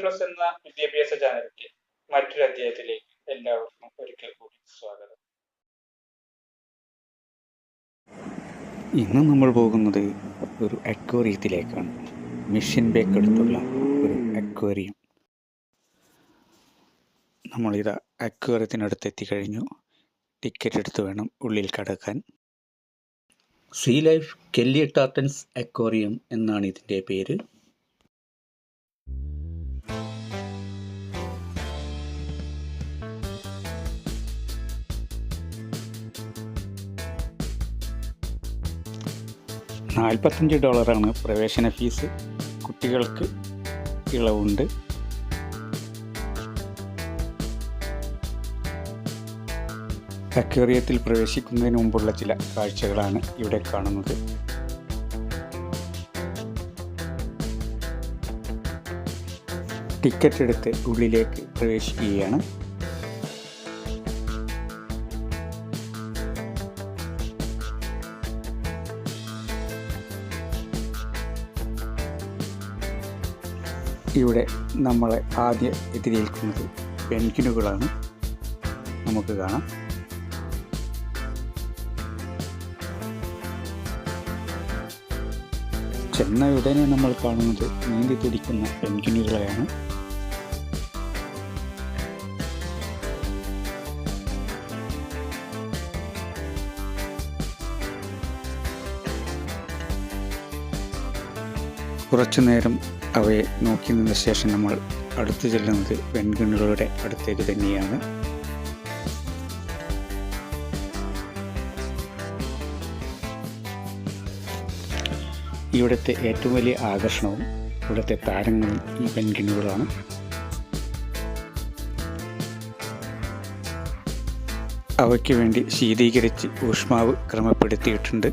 Plus എന്ന വിദ്യാഭ്യാസ ചാനലിന്റെ മറ്റൊരു അധ്യായത്തിലേക്ക് എല്ലാവർക്കും ഒരിക്കൽ കൂടി സ്വാഗതം. ഇന്ന് നമ്മൾ പോകുന്നത് ഒരു അക്വേറിയത്തിലേക്കാണ്. മിഷൻ ബേക്ക് അടുത്തുള്ള ഒരു അക്വേറിയം. നമ്മളിത് അക്വേറിയത്തിനടുത്ത് എത്തിക്കഴിഞ്ഞു ടിക്കറ്റ് എടുത്ത് വേണം ഉള്ളിൽ കടക്കാൻ. Sea Life Kelly Tarlton's aquarium എന്നാണ് ഇതിന്റെ പേര്. നാൽപ്പത്തഞ്ച് ഡോളറാണ് പ്രവേശന ഫീസ്. കുട്ടികൾക്ക് ഇളവുണ്ട്. അക്വേറിയത്തിൽ പ്രവേശിക്കുന്നതിന് മുമ്പുള്ള ചില കാഴ്ചകളാണ് ഇവിടെ കാണുന്നത്. ടിക്കറ്റ് എടുത്ത് ഉള്ളിലേക്ക് പ്രവേശിക്കുകയാണ്. ഇവിടെ നമ്മളെ ആദ്യം എതിരേൽക്കുന്നത് പെൻഗ്വിനുകളാണ് നമുക്ക് കാണാം. ചെന്ന ഉടനെ നമ്മൾ കാണുന്നത് നീന്തി തുടിക്കുന്ന പെൻഗ്വിനുകളെയാണ് കുറച്ചു നേരം അവയെ നോക്കി നിന്ന ശേഷം നമ്മൾ അടുത്തു ചെല്ലുന്നത് പെൺകുഞ്ഞുകളുടെ അടുത്തേക്ക് തന്നെയാണ്. ഇവിടുത്തെ ഏറ്റവും വലിയ ആകർഷണവും ഇവിടുത്തെ താരങ്ങളും ഈ പെൺകിണ്ണുകളാണ് അവയ്ക്ക് വേണ്ടി ശീതീകരിച്ച് ഊഷ്മാവ് ക്രമപ്പെടുത്തിയിട്ടുണ്ട്.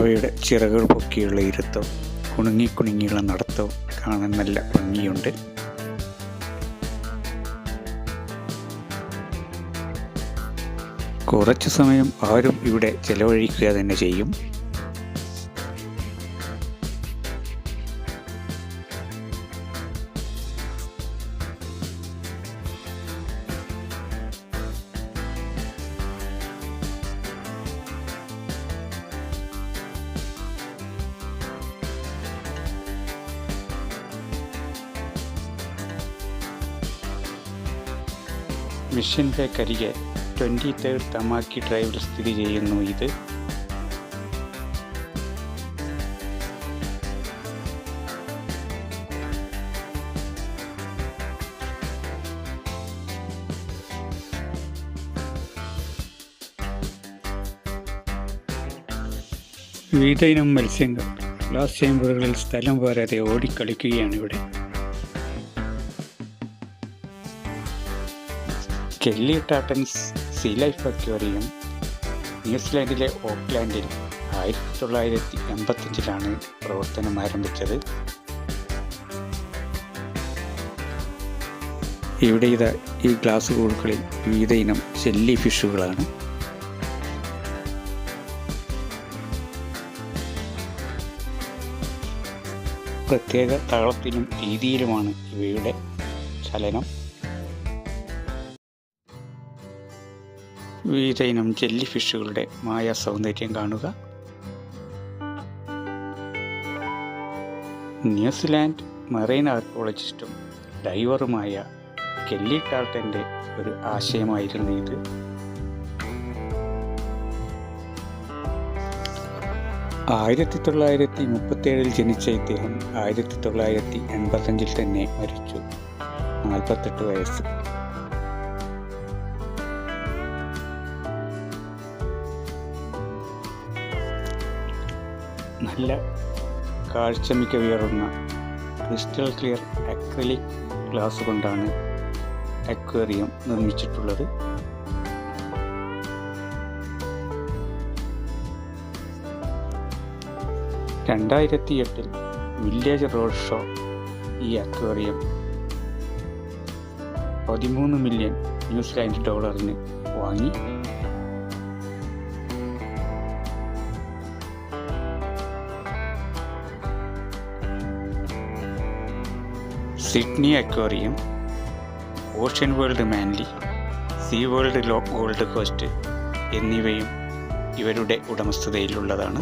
അവയുടെ ചിറകൾ പൊക്കിയുള്ള ഇരുത്തം കുണുങ്ങി കുണുങ്ങിയുള്ള നടത്തവും കാണാൻ നല്ല ഭംഗിയുണ്ട്. കുറച്ചു സമയം ആരും ഇവിടെ ചെലവഴിക്കുക തന്നെ ചെയ്യും. മിഷൻ കരികെ ട്വന്റി തേർഡ് തമാക്കി ഡ്രൈവിൽ സ്ഥിതി ചെയ്യുന്നു ഇത്. വിവിധ ഇനം മത്സ്യങ്ങൾ ഗ്ലാസ് ചേമ്പറുകളിൽ സ്ഥലം വരാതെ ഓടിക്കളിക്കുകയാണ് ഇവിടെ. Kelly Tarlton's Sea Life aquarium ന്യൂസിലാൻഡിലെ ഓക്ലാൻഡിൽ ആയിരത്തി തൊള്ളായിരത്തി എൺപത്തഞ്ചിലാണ് പ്രവർത്തനം ആരംഭിച്ചത്. ഇവിടെ ഇത ഈ ഗ്ലാസ് കൂടുകളിൽ വിവിധ ഇനം ജെല്ലി ഫിഷുകളാണ് പ്രത്യേക താളത്തിലും രീതിയിലുമാണ് ഇവയുടെ ചലനം. വിവിധ ഇനം ജെല്ലി ഫിഷുകളുടെ മായ സൗന്ദര്യം കാണുക. ന്യൂസിലാൻഡ് മറൈൻ ആർക്കോളജിസ്റ്റും ഡൈവറുമായ കെല്ലി ടാൾട്ടന്റെ ഒരു ആശയമായിരുന്നു ഇത്. ആയിരത്തി തൊള്ളായിരത്തി മുപ്പത്തേഴിൽ ജനിച്ച ഇദ്ദേഹം ആയിരത്തി തൊള്ളായിരത്തി എൺപത്തഞ്ചിൽ തന്നെ മരിച്ചു. നാൽപ്പത്തെട്ട് വയസ്സ്. നല്ല കാഴ്ചമിക്ക വേറുന്ന ക്രിസ്റ്റൽ ക്ലിയർ അക്രലിക് ഗ്ലാസ് കൊണ്ടാണ് അക്വേറിയം നിർമ്മിച്ചിട്ടുള്ളത്. രണ്ടായിരത്തി എട്ടിൽ വില്ലേജ് റോഡ് ഷോ ഈ അക്വേറിയം പതിമൂന്ന് മില്യൺ ന്യൂസിലാൻഡ് ഡോളറിന് വാങ്ങി. Sydney aquarium Ocean World Manly Sea World law Gold Coast എന്നിവയും ഇവരുടെ ഉടമസ്ഥതയിലുള്ളതാണ്.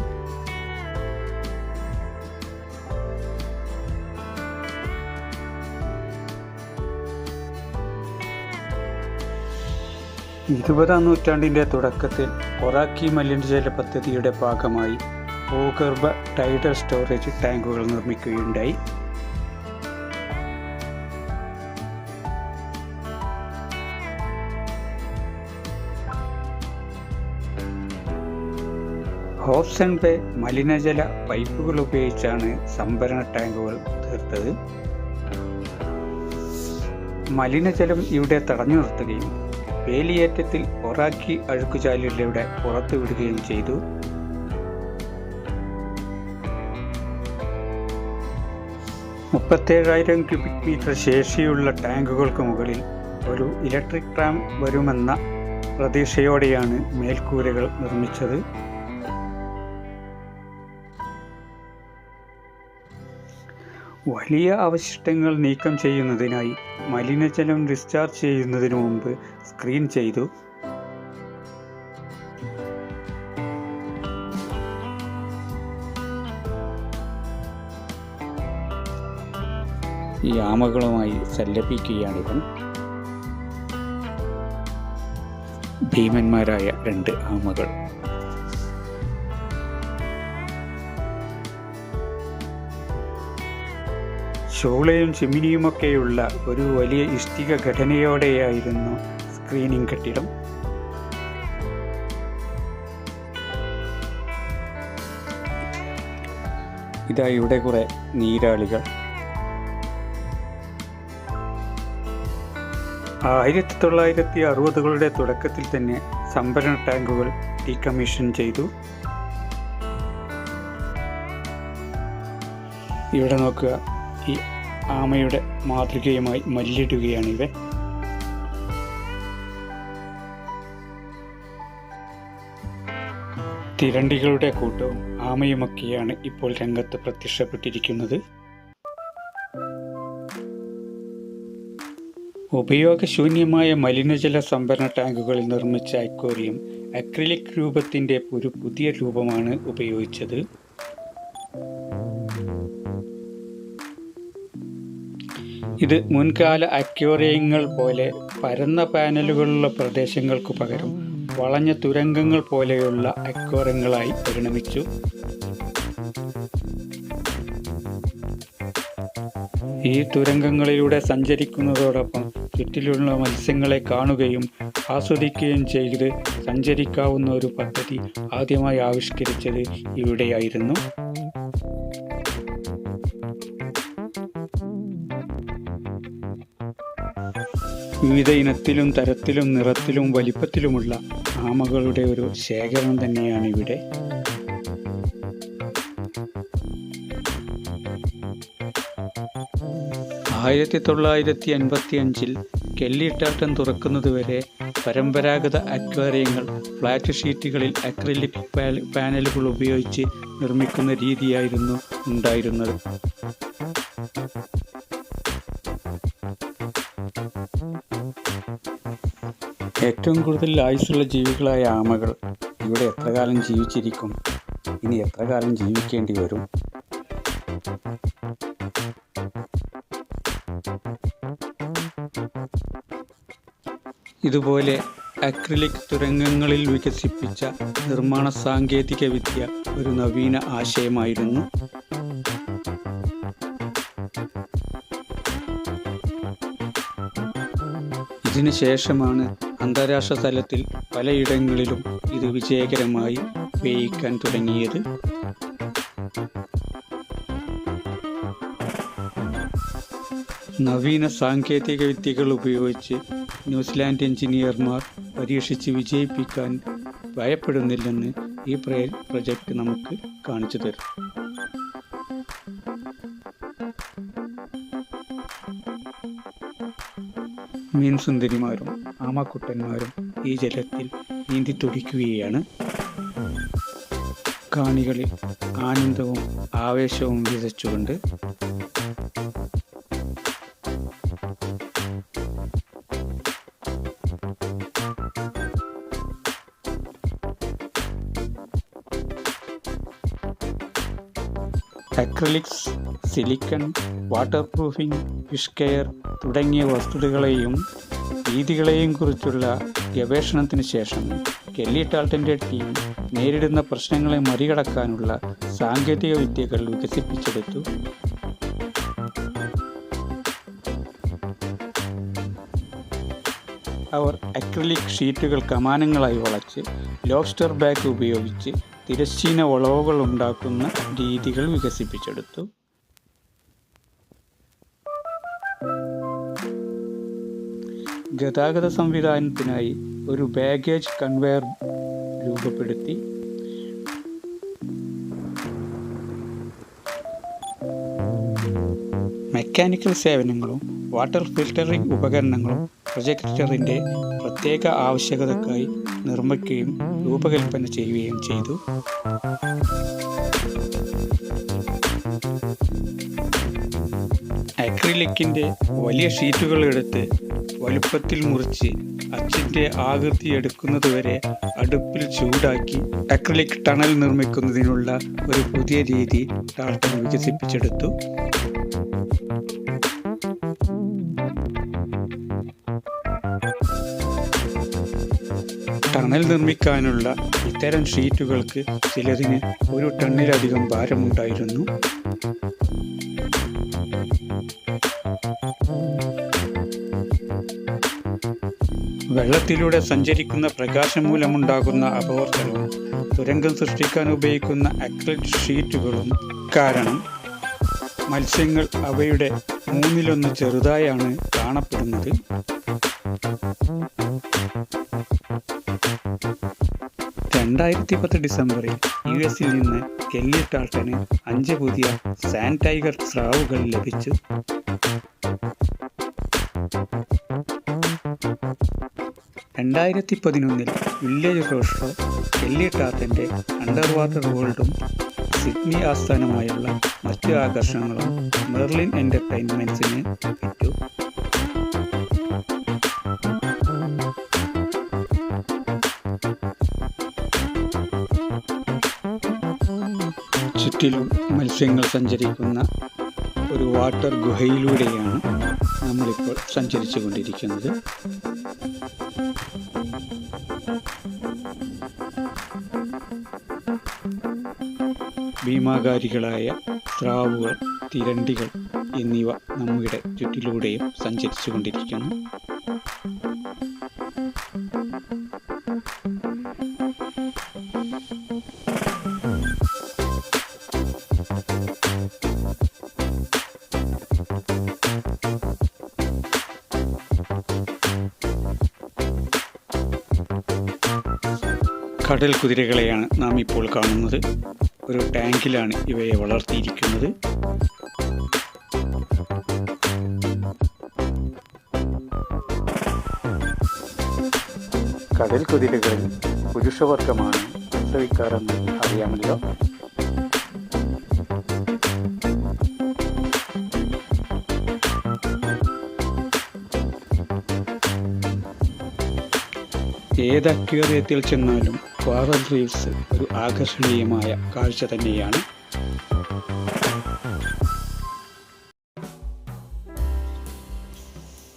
ഇരുപതാം നൂറ്റാണ്ടിന്റെ തുടക്കത്തിൽ ഒറാക്കി മലിനജല പദ്ധതിയുടെ ഭാഗമായി ഭൂഗർഭ ടൈഡൽ സ്റ്റോറേജ് ടാങ്കുകൾ നിർമ്മിക്കുകയുണ്ടായി. ഹോപ്സൺ ബേ മലിനജല പൈപ്പുകൾ ഉപയോഗിച്ചാണ് സംഭരണ ടാങ്കുകൾ തീർത്തത്. മലിനജലം ഇവിടെ തടഞ്ഞു നിർത്തുകയും വേലിയേറ്റത്തിൽ ഒറാക്കി അഴുക്കുചാലിലൂടെ പുറത്തുവിടുകയും ചെയ്തു. മുപ്പത്തേഴായിരം ക്യൂബിക് മീറ്റർ ശേഷിയുള്ള ടാങ്കുകൾക്ക് മുകളിൽ ഒരു ഇലക്ട്രിക് ട്രാം വരുമെന്ന പ്രതീക്ഷയോടെയാണ് മേൽക്കൂരകൾ നിർമ്മിച്ചത്. വലിയ അവശിഷ്ടങ്ങൾ നീക്കം ചെയ്യുന്നതിനായി മലിനജലം ഡിസ്ചാർജ് ചെയ്യുന്നതിന് മുമ്പ് സ്ക്രീൻ ചെയ്തു. ഈ ആമകളുമായി സല്ലപിക്കുകയാണിവൻ. ഭീമന്മാരായ രണ്ട് ആമകൾ. ഷോളയും ചിമ്മിനിയുമൊക്കെയുള്ള ഒരു വലിയ ഇഷ്ടിക ഘടനയോടെയായിരുന്നു സ്ക്രീനിംഗ് കെട്ടിടം. ഇതാ ഇവിടെ കുറെ നീരാളികൾ. ആയിരത്തി തൊള്ളായിരത്തി അറുപതുകളുടെ തുടക്കത്തിൽ തന്നെ സംഭരണ ടാങ്കുകൾ ഡീകമ്മീഷൻ ചെയ്തു. ഇവിടെ നോക്കുക. ഈ ആമയുടെ മാതൃകയുമായി മല്ലിടുകയാണ് ഇവ തിരണ്ടികളുടെ കൂട്ടവും ആമയുമൊക്കെയാണ് ഇപ്പോൾ രംഗത്ത് പ്രത്യക്ഷപ്പെട്ടിരിക്കുന്നത്. ഉപയോഗശൂന്യമായ മലിനജല സംഭരണ ടാങ്കുകളിൽ നിർമ്മിച്ച അക്വേറിയം അക്രിലിക് രൂപത്തിന്റെ ഒരു പുതിയ രൂപമാണ് ഉപയോഗിച്ചത്. ഇത് മുൻകാല അക്വേറിയങ്ങൾ പോലെ പരന്ന പാനലുകളുള്ള പ്രദേശങ്ങൾക്കു പകരം വളഞ്ഞ തുരങ്കങ്ങൾ പോലെയുള്ള അക്വേറിയങ്ങളായി പരിണമിച്ചു. ഈ തുരങ്കങ്ങളിലൂടെ സഞ്ചരിക്കുന്നതോടൊപ്പം ചുറ്റിലുള്ള മത്സ്യങ്ങളെ കാണുകയും ആസ്വദിക്കുകയും ചെയ്ത് സഞ്ചരിക്കാവുന്ന ഒരു പദ്ധതി ആദ്യമായി ആവിഷ്കരിച്ചത് ഇവിടെയായിരുന്നു. വിവിധ ഇനത്തിലും തരത്തിലും നിറത്തിലും വലിപ്പത്തിലുമുള്ള ആമകളുടെ ഒരു ശേഖരം തന്നെയാണ് ഇവിടെ ആയിരത്തി തൊള്ളായിരത്തി അൻപത്തി അഞ്ചിൽ കെല്ലിട്ടാട്ടം തുറക്കുന്നതുവരെ പരമ്പരാഗത അക്വേറിയങ്ങൾ ഫ്ലാറ്റ് ഷീറ്റുകളിൽ അക്രിലിക് പാനലുകൾ ഉപയോഗിച്ച് നിർമ്മിക്കുന്ന രീതിയായിരുന്നു ഉണ്ടായിരുന്നത്. ഏറ്റവും കൂടുതൽ ആയുസ്സുള്ള ജീവികളായ ആമകൾ ഇവിടെ എത്ര കാലം ജീവിച്ചിരിക്കും? ഇനി എത്ര കാലം ജീവിക്കേണ്ടി വരും? ഇതുപോലെ അക്രിലിക് തുരങ്കങ്ങളിൽ വികസിപ്പിച്ച നിർമ്മാണ സാങ്കേതിക വിദ്യ ഒരു നവീന ആശയമായിരുന്നു ഇതിനു ശേഷമാണ് അന്താരാഷ്ട്ര തലത്തിൽ പലയിടങ്ങളിലും ഇത് വിജയകരമായി ഉപയോഗിക്കാൻ തുടങ്ങിയത്. നവീന സാങ്കേതിക വിദ്യകൾ ഉപയോഗിച്ച് ന്യൂസിലാൻഡ് എഞ്ചിനീയർമാർ പരീക്ഷിച്ച് വിജയിപ്പിക്കാൻ ഭയപ്പെടുന്നില്ലെന്ന് ഈ പ്രൊജക്റ്റ് നമുക്ക് കാണിച്ചു തരും. മീൻസുന്ദരിമാരും ആമക്കുട്ടന്മാരും ഈ ജലത്തിൽ നീന്തി തുടിക്കുകയാണ് കാണികളിൽ ആനന്ദവും ആവേശവും വിതച്ചുകൊണ്ട് acrylics silicone waterproofing fish care തുടങ്ങിയ വസ്തുതകളെയും രീതികളെയും കുറിച്ചുള്ള ഗവേഷണത്തിന് ശേഷം കെല്ലി ടാൾട്ടന്റെ ടീം നേരിടുന്ന പ്രശ്നങ്ങളെ മറികടക്കാനുള്ള സാങ്കേതിക വിദ്യകൾ വികസിപ്പിച്ചെടുത്തു. അവർ അക്രിലിക് ഷീറ്റുകൾ കമാനങ്ങളായി വളച്ച് ലോബ്സ്റ്റർ ബാഗ് ഉപയോഗിച്ച് തിരശ്ചീന വളവുകൾ ഉണ്ടാക്കുന്ന രീതികൾ വികസിപ്പിച്ചെടുത്തു. ഗതാഗത സംവിധാനത്തിനായി ഒരു ബാഗേജ് കൺവെയർ രൂപപ്പെടുത്തി. മെക്കാനിക്കൽ സേവനങ്ങളും വാട്ടർ ഫിൽട്ടറിംഗ് ഉപകരണങ്ങളും പ്രൊജക്ടറിന്റെ പ്രത്യേക ആവശ്യകതക്കായി നിർമ്മിക്കുകയും രൂപകൽപ്പന ചെയ്യുകയും ചെയ്തു. അക്രിലിക്കിന്റെ വലിയ ഷീറ്റുകൾ എടുത്ത് വലുപ്പത്തിൽ മുറിച്ച് അച്ചിന്റെ ആകൃതി എടുക്കുന്നതുവരെ അടുപ്പിൽ ചൂടാക്കി അക്രലിക് ടണൽ നിർമ്മിക്കുന്നതിനുള്ള ഒരു പുതിയ രീതി ടാൾട്ടൺ വികസിപ്പിച്ചെടുത്തു. ടണൽ നിർമ്മിക്കാനുള്ള ഇത്തരം ഷീറ്റുകൾക്ക് ചിലതിന് ഒരു ടണ്ണിലധികം ഭാരമുണ്ടായിരുന്നു. വെള്ളത്തിലൂടെ സഞ്ചരിക്കുന്ന പ്രകാശം മൂലമുണ്ടാകുന്ന അപവർത്തനവും തുരങ്കം സൃഷ്ടിക്കാൻ ഉപയോഗിക്കുന്ന അക്രിലിക് ഷീറ്റുകളും കാരണം മത്സ്യങ്ങൾ അവയുടെ മൂന്നിലൊന്ന് ചെറുതായാണ് കാണപ്പെടുന്നത്. രണ്ടായിരത്തി പത്ത് ഡിസംബറിൽ യു എസിൽ നിന്ന് കെല്ലി ടാൾട്ടന് അഞ്ച് പുതിയ സാൻഡ് ടൈഗർ സ്രാവുകൾ ലഭിച്ചു. രണ്ടായിരത്തി പതിനൊന്നിൽ വില്ലേജ് റോഷോ എല്ലി ടാത്തന്റെ അണ്ടർ വാട്ടർ വേൾഡും സിഡ്നി ആസ്ഥാനമായുള്ള മറ്റു ആകർഷണങ്ങളും മെർലിൻ എന്റർടൈൻമെന്റ്സിന് വിറ്റു ചുറ്റിലും മത്സ്യങ്ങൾ സഞ്ചരിക്കുന്ന ഒരു വാട്ടർ ഗുഹയിലൂടെയാണ് നമ്മളിപ്പോൾ സഞ്ചരിച്ചു കൊണ്ടിരിക്കുന്നത് ഭീമാകാരികളായ സ്രാവുകൾ തിരണ്ടികൾ എന്നിവ നമ്മുടെ ചുറ്റിലൂടെയും സഞ്ചരിച്ചു കൊണ്ടിരിക്കുന്നു കടൽ കുതിരകളെയാണ് നാം ഇപ്പോൾ കാണുന്നത്. ഒരു ടാങ്കിലാണ് ഇവയെ വളർത്തിയിരിക്കുന്നത്. കടൽ കുതിരകളിൽ പുരുഷവർഗമാണ് പ്രസവിക്കാറെന്ന് അറിയാമല്ലോ. ഏത് അക്വേറിയത്തിൽ ചെന്നാലും റീഫ്സ് ഒരു ആകർഷണീയമായ കാഴ്ച തന്നെയാണ്.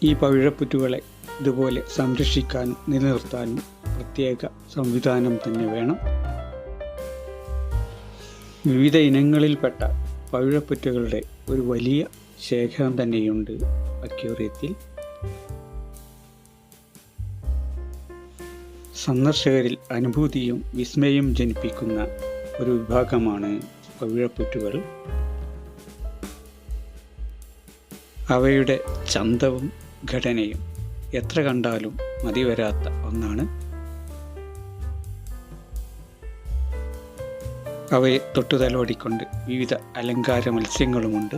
ഈ പവിഴപ്പുറ്റുകളെ ഇതുപോലെ സംരക്ഷിക്കാനും നിലനിർത്താനും പ്രത്യേക സംവിധാനം തന്നെ വേണം. വിവിധ ഇനങ്ങളിൽപ്പെട്ട പവിഴപ്പുറ്റുകളുടെ ഒരു വലിയ ശേഖരം തന്നെയുണ്ട് അക്വേറിയത്തിൽ. സന്ദർശകരിൽ അനുഭൂതിയും വിസ്മയം ജനിപ്പിക്കുന്ന ഒരു വിഭാഗമാണ് പവിഴപ്പുറ്റുകൾ അവയുടെ ചന്തവും ഘടനയും എത്ര കണ്ടാലും മതിവരാത്ത ഒന്നാണ്. അവയെ തൊട്ടുതലോടിക്കൊണ്ട് വിവിധ അലങ്കാര മത്സ്യങ്ങളുമുണ്ട്.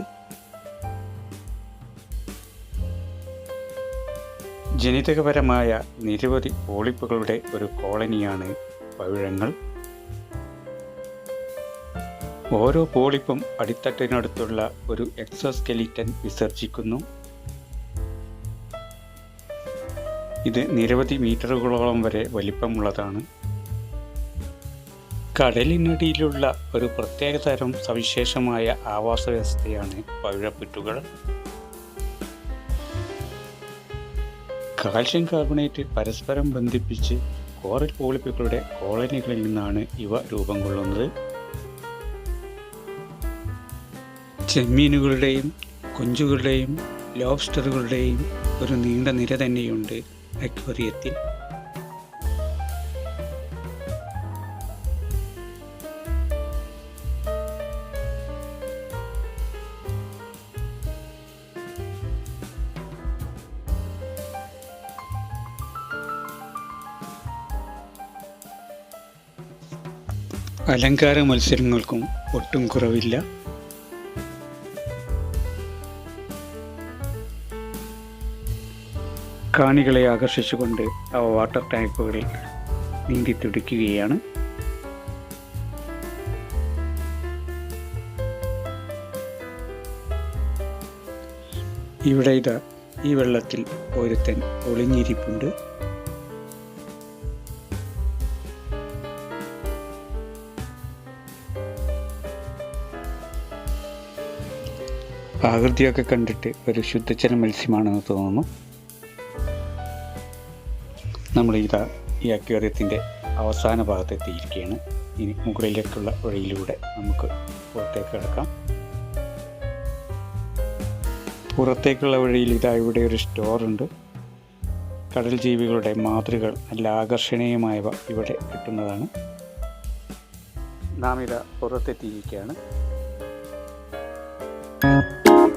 ജനിതകപരമായ നിരവധി പോളിപ്പുകളുടെ ഒരു കോളനിയാണ് പവിഴങ്ങൾ. ഓരോ പോളിപ്പും അടിത്തട്ടിനടുത്തുള്ള ഒരു എക്സോസ്കെലിറ്റൻ വിസർജിക്കുന്നു. ഇത് നിരവധി മീറ്ററുകളോളം വരെ വലിപ്പമുള്ളതാണ്. കടലിനടിയിലുള്ള ഒരു പ്രത്യേകതരം സവിശേഷമായ ആവാസ വ്യവസ്ഥയാണ് പവിഴപ്പുറ്റുകൾ കാൽഷ്യം കാർബണേറ്റ് പരസ്പരം ബന്ധിപ്പിച്ച് കോറൽ പോളിപ്പുകളുടെ കോളനികളിൽ നിന്നാണ് ഇവ രൂപം കൊള്ളുന്നത്. ചെമ്മീനുകളുടെയും കൊഞ്ചുകളുടെയും ലോബ്സ്റ്ററുകളുടെയും ഒരു നീണ്ട നിര തന്നെയുണ്ട് അക്വേറിയത്തിൽ. അലങ്കാര മത്സരങ്ങൾക്കും ഒട്ടും കുറവില്ല. കാണികളെ ആകർഷിച്ചുകൊണ്ട് അവ വാട്ടർ ടാങ്കുകളിൽ നീന്തി തുടിക്കുകയാണ്. ഇവിടെ ഇതാ ഈ വെള്ളത്തിൽ ഒരുത്തൻ ഒളിഞ്ഞിരിപ്പുണ്ട്. ആകൃതിയൊക്കെ കണ്ടിട്ട് ഒരു ശുദ്ധജല മത്സ്യമാണെന്ന് തോന്നുന്നു. നമ്മൾ ഇതാ ഈ അക്വേറിയത്തിന്റെ അവസാന ഭാഗത്തെത്തിയിരിക്കുകയാണ്. ഇനി മുകളിലേക്കുള്ള വഴിയിലൂടെ നമുക്ക് പുറത്തേക്ക് കിടക്കാം. പുറത്തേക്കുള്ള വഴിയിൽ ഇതാ ഇവിടെ ഒരു സ്റ്റോറുണ്ട് കടൽ ജീവികളുടെ മാതൃകൾ നല്ല ആകർഷണീയമായവ ഇവിടെ കിട്ടുന്നതാണ്. നാം ഇതാ പുറത്തെത്തിയിരിക്കുകയാണ്.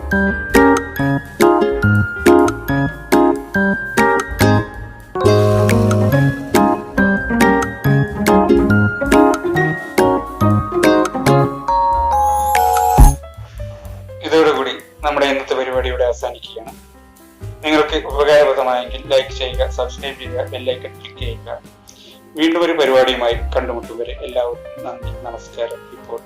ഇതോടുകൂടി നമ്മുടെ ഇന്നത്തെ പരിപാടി ഇവിടെ അവസാനിക്കുകയാണ്. നിങ്ങൾക്ക് ഉപകാരപ്രദമായെങ്കിൽ ലൈക്ക് ചെയ്യുക സബ്സ്ക്രൈബ് ചെയ്യുക ബെല്ലൈക്കൺ ക്ലിക്ക് ചെയ്യുക. വീണ്ടും ഒരു പരിപാടിയുമായി കണ്ടുമുട്ടും വരെ എല്ലാവർക്കും നന്ദി നമസ്കാരം. ഇപ്പോൾ